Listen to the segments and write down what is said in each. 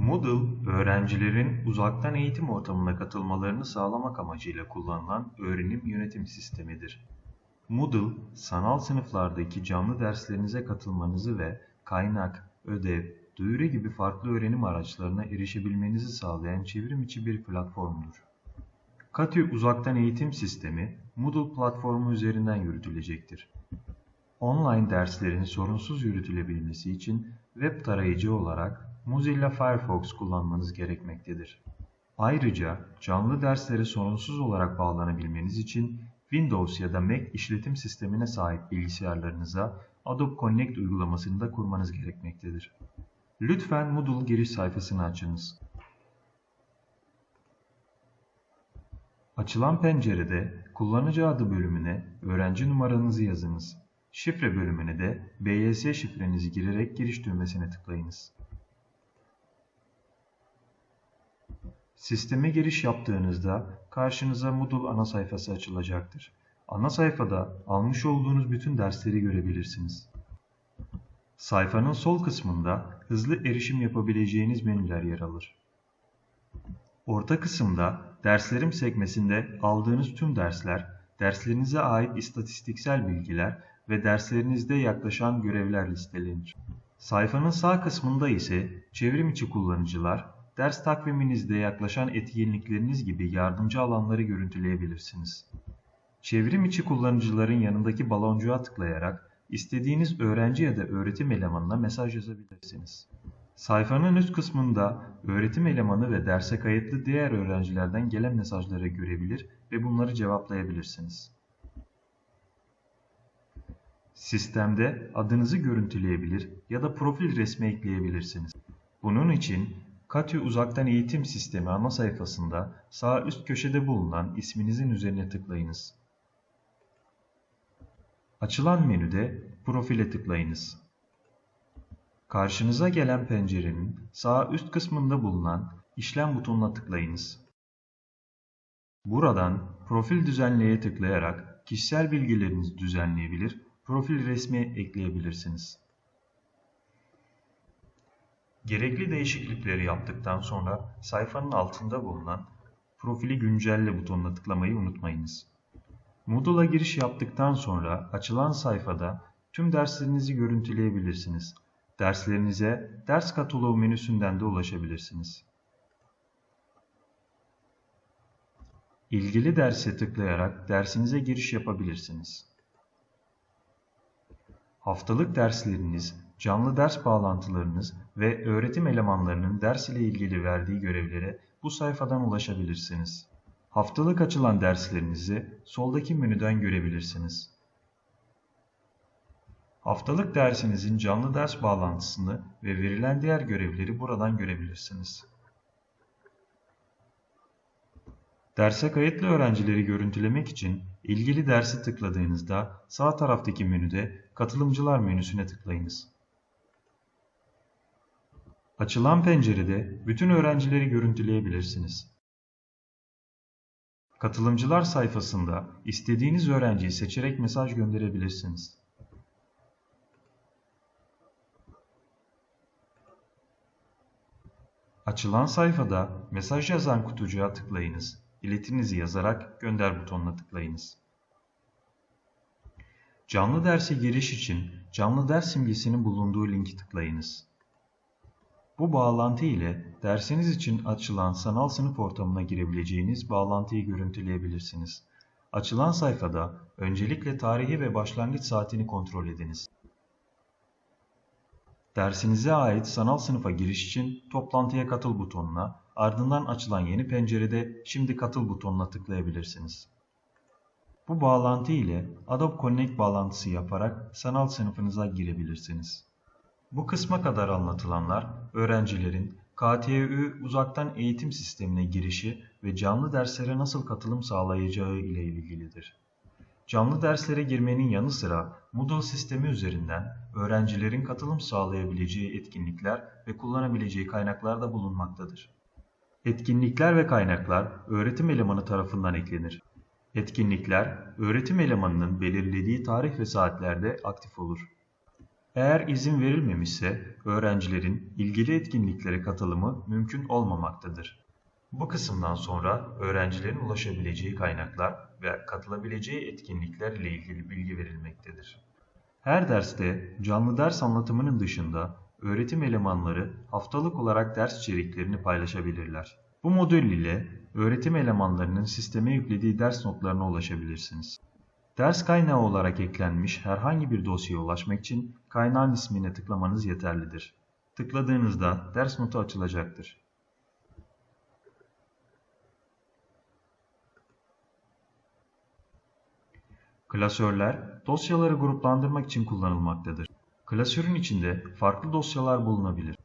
Moodle, öğrencilerin uzaktan eğitim ortamına katılmalarını sağlamak amacıyla kullanılan öğrenim yönetim sistemidir. Moodle, sanal sınıflardaki canlı derslerinize katılmanızı ve kaynak, ödev, duyuru gibi farklı öğrenim araçlarına erişebilmenizi sağlayan çevrim içi bir platformdur. Katü Uzaktan Eğitim Sistemi, Moodle platformu üzerinden yürütülecektir. Online derslerin sorunsuz yürütülebilmesi için web tarayıcı olarak Mozilla Firefox kullanmanız gerekmektedir. Ayrıca canlı derslere sorunsuz olarak bağlanabilmeniz için Windows ya da Mac işletim sistemine sahip bilgisayarlarınıza Adobe Connect uygulamasını da kurmanız gerekmektedir. Lütfen Moodle giriş sayfasını açınız. Açılan pencerede kullanıcı adı bölümüne öğrenci numaranızı yazınız. Şifre bölümüne de BYS şifrenizi girerek giriş düğmesine tıklayınız. Sisteme giriş yaptığınızda karşınıza Moodle ana sayfası açılacaktır. Ana sayfada almış olduğunuz bütün dersleri görebilirsiniz. Sayfanın sol kısmında hızlı erişim yapabileceğiniz menüler yer alır. Orta kısımda Derslerim sekmesinde aldığınız tüm dersler, derslerinize ait istatistiksel bilgiler ve derslerinizde yaklaşan görevler listelenir. Sayfanın sağ kısmında ise çevrim içi kullanıcılar, ders takviminizde yaklaşan etkinlikleriniz gibi yardımcı alanları görüntüleyebilirsiniz. Çevrim içi kullanıcıların yanındaki baloncuğa tıklayarak istediğiniz öğrenci ya da öğretim elemanına mesaj yazabilirsiniz. Sayfanın üst kısmında öğretim elemanı ve derse kayıtlı diğer öğrencilerden gelen mesajları görebilir ve bunları cevaplayabilirsiniz. Sistemde adınızı görüntüleyebilir ya da profil resmi ekleyebilirsiniz. Bunun için Katü Uzaktan Eğitim Sistemi ana sayfasında sağ üst köşede bulunan isminizin üzerine tıklayınız. Açılan menüde Profile tıklayınız. Karşınıza gelen pencerenin sağ üst kısmında bulunan İşlem butonuna tıklayınız. Buradan Profil düzenleye tıklayarak kişisel bilgilerinizi düzenleyebilir, profil resmi ekleyebilirsiniz. Gerekli değişiklikleri yaptıktan sonra sayfanın altında bulunan Profili güncelle butonuna tıklamayı unutmayınız. Moodle'a giriş yaptıktan sonra açılan sayfada tüm derslerinizi görüntüleyebilirsiniz. Derslerinize ders kataloğu menüsünden de ulaşabilirsiniz. İlgili derse tıklayarak dersinize giriş yapabilirsiniz. Haftalık dersleriniz, canlı ders bağlantılarınız ve öğretim elemanlarının ders ile ilgili verdiği görevlere bu sayfadan ulaşabilirsiniz. Haftalık açılan derslerinizi soldaki menüden görebilirsiniz. Haftalık dersinizin canlı ders bağlantısını ve verilen diğer görevleri buradan görebilirsiniz. Derse kayıtlı öğrencileri görüntülemek için ilgili dersi tıkladığınızda sağ taraftaki menüde Katılımcılar menüsüne tıklayınız. Açılan pencerede bütün öğrencileri görüntüleyebilirsiniz. Katılımcılar sayfasında istediğiniz öğrenciyi seçerek mesaj gönderebilirsiniz. Açılan sayfada mesaj yazan kutucuğa tıklayınız. İletinizi yazarak gönder butonuna tıklayınız. Canlı derse giriş için canlı ders simgesinin bulunduğu linki tıklayınız. Bu bağlantı ile dersiniz için açılan sanal sınıf ortamına girebileceğiniz bağlantıyı görüntüleyebilirsiniz. Açılan sayfada öncelikle tarihi ve başlangıç saatini kontrol ediniz. Dersinize ait sanal sınıfa giriş için toplantıya katıl butonuna, ardından açılan yeni pencerede şimdi katıl butonuna tıklayabilirsiniz. Bu bağlantı ile Adobe Connect bağlantısı yaparak sanal sınıfınıza girebilirsiniz. Bu kısma kadar anlatılanlar öğrencilerin KTÜ uzaktan eğitim sistemine girişi ve canlı derslere nasıl katılım sağlayacağı ile ilgilidir. Canlı derslere girmenin yanı sıra Moodle sistemi üzerinden öğrencilerin katılım sağlayabileceği etkinlikler ve kullanabileceği kaynaklar da bulunmaktadır. Etkinlikler ve kaynaklar öğretim elemanı tarafından eklenir. Etkinlikler öğretim elemanının belirlediği tarih ve saatlerde aktif olur. Eğer izin verilmemişse öğrencilerin ilgili etkinliklere katılımı mümkün olmamaktadır. Bu kısımdan sonra öğrencilerin ulaşabileceği kaynaklar ve katılabileceği etkinlikler ile ilgili bilgi verilmektedir. Her derste canlı ders anlatımının dışında öğretim elemanları haftalık olarak ders içeriklerini paylaşabilirler. Bu modül ile öğretim elemanlarının sisteme yüklediği ders notlarına ulaşabilirsiniz. Ders kaynağı olarak eklenmiş herhangi bir dosyaya ulaşmak için kaynağın ismine tıklamanız yeterlidir. Tıkladığınızda ders notu açılacaktır. Klasörler dosyaları gruplandırmak için kullanılmaktadır. Klasörün içinde farklı dosyalar bulunabilir.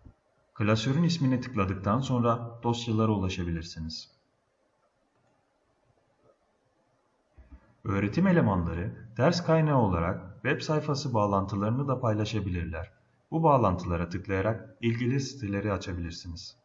Klasörün ismine tıkladıktan sonra dosyalara ulaşabilirsiniz. Öğretim elemanları ders kaynağı olarak web sayfası bağlantılarını da paylaşabilirler. Bu bağlantılara tıklayarak ilgili siteleri açabilirsiniz.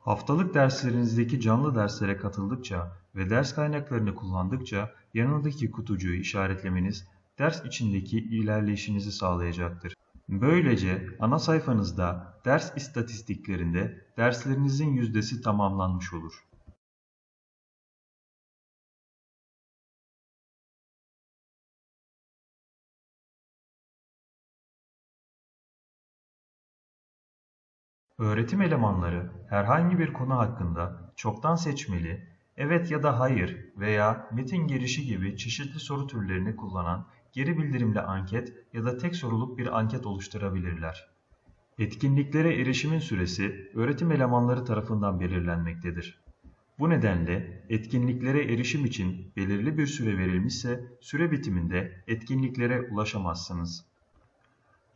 Haftalık derslerinizdeki canlı derslere katıldıkça ve ders kaynaklarını kullandıkça yanındaki kutucuğu işaretlemeniz ders içindeki ilerleyişinizi sağlayacaktır. Böylece ana sayfanızda ders istatistiklerinde derslerinizin yüzdesi tamamlanmış olur. Öğretim elemanları herhangi bir konu hakkında çoktan seçmeli, evet ya da hayır veya metin girişi gibi çeşitli soru türlerini kullanan geri bildirimli anket ya da tek soruluk bir anket oluşturabilirler. Etkinliklere erişimin süresi öğretim elemanları tarafından belirlenmektedir. Bu nedenle etkinliklere erişim için belirli bir süre verilmişse süre bitiminde etkinliklere ulaşamazsınız.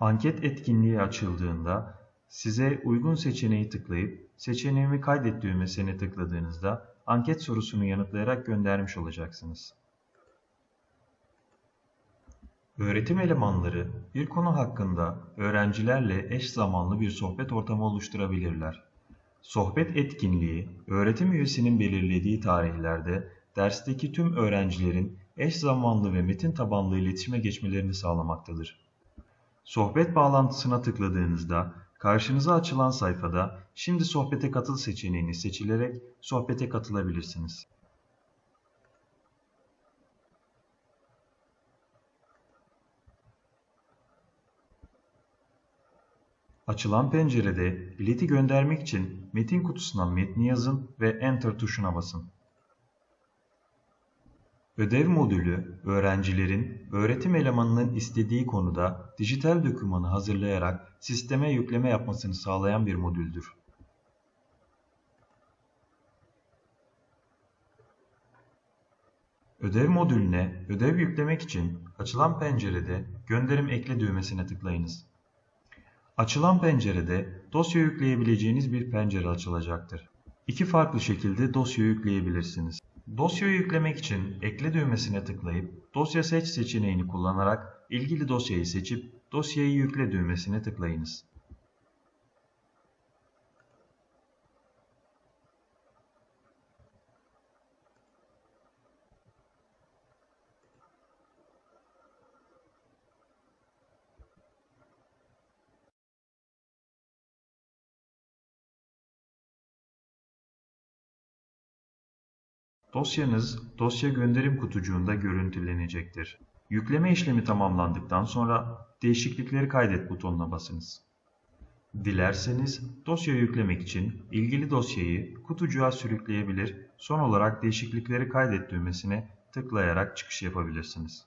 Anket etkinliği açıldığında size uygun seçeneği tıklayıp seçeneğimi kaydet düğmesine tıkladığınızda anket sorusunu yanıtlayarak göndermiş olacaksınız. Öğretim elemanları bir konu hakkında öğrencilerle eş zamanlı bir sohbet ortamı oluşturabilirler. Sohbet etkinliği, öğretim üyesinin belirlediği tarihlerde dersteki tüm öğrencilerin eş zamanlı ve metin tabanlı iletişime geçmelerini sağlamaktadır. Sohbet bağlantısına tıkladığınızda karşınıza açılan sayfada "Şimdi sohbete katıl" seçeneğini seçilerek sohbete katılabilirsiniz. Açılan pencerede bileti göndermek için metin kutusuna metni yazın ve Enter tuşuna basın. Ödev modülü, öğrencilerin öğretim elemanının istediği konuda dijital dokümanı hazırlayarak sisteme yükleme yapmasını sağlayan bir modüldür. Ödev modülüne ödev yüklemek için açılan pencerede Gönderim ekle düğmesine tıklayınız. Açılan pencerede dosya yükleyebileceğiniz bir pencere açılacaktır. İki farklı şekilde dosya yükleyebilirsiniz. Dosyayı yüklemek için ekle düğmesine tıklayıp dosya seç seçeneğini kullanarak ilgili dosyayı seçip dosyayı yükle düğmesine tıklayınız. Dosyanız dosya gönderim kutucuğunda görüntülenecektir. Yükleme işlemi tamamlandıktan sonra değişiklikleri kaydet butonuna basınız. Dilerseniz dosya yüklemek için ilgili dosyayı kutucuğa sürükleyebilir, son olarak değişiklikleri kaydet düğmesine tıklayarak çıkış yapabilirsiniz.